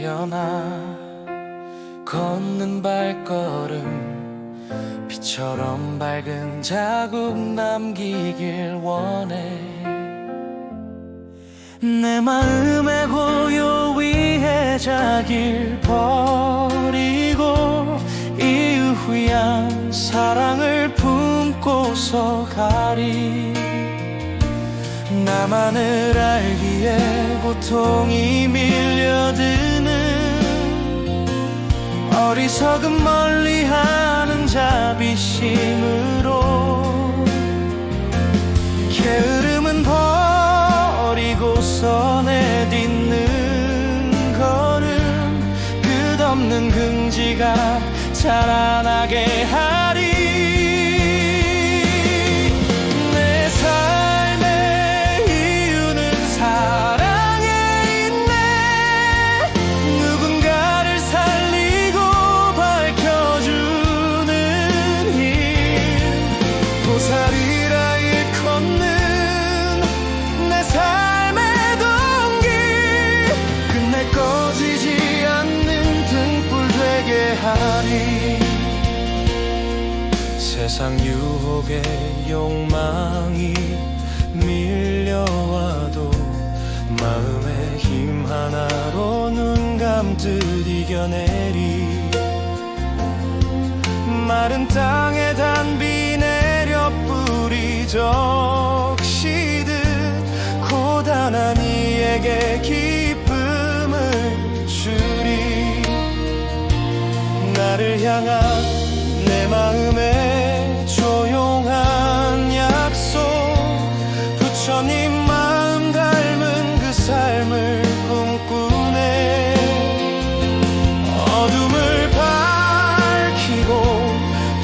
일어나 걷는 발걸음 빛처럼 밝은 자국 남기길 원해. 내 마음의 고요 위에 자길 버리고 이유 위한 사랑을 품고서 가리. 나만을 알기에 고통이 밀려드 는 어리석은 멀리하는 자비심으로 게으름은 버리고서 내딛는 걸음 끝없는 긍지가 자라나게 하 보살이라 일컫는 내 삶의 동기. 끝내 꺼지지 않는 등불 되게 하리. 세상 유혹에 욕망이 밀려와도 마음의 힘 하나로 눈 감듯 이겨내리. 마른 땅에 단 향한 내 마음의 조용한 약속. 부처님 마음 닮은 그 삶을 꿈꾸네. 어둠을 밝히고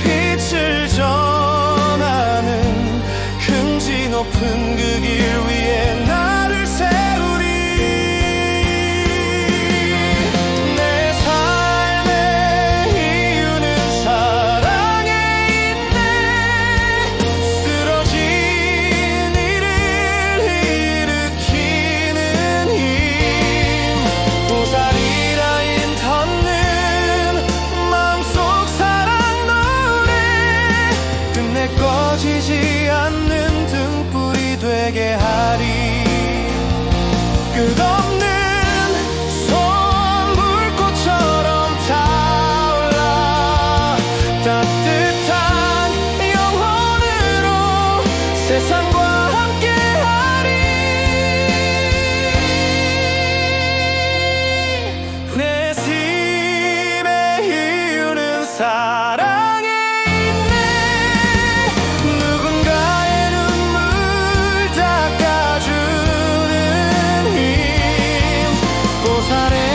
빛을 전하는 긍지 높은 그 길 위 끝없 눈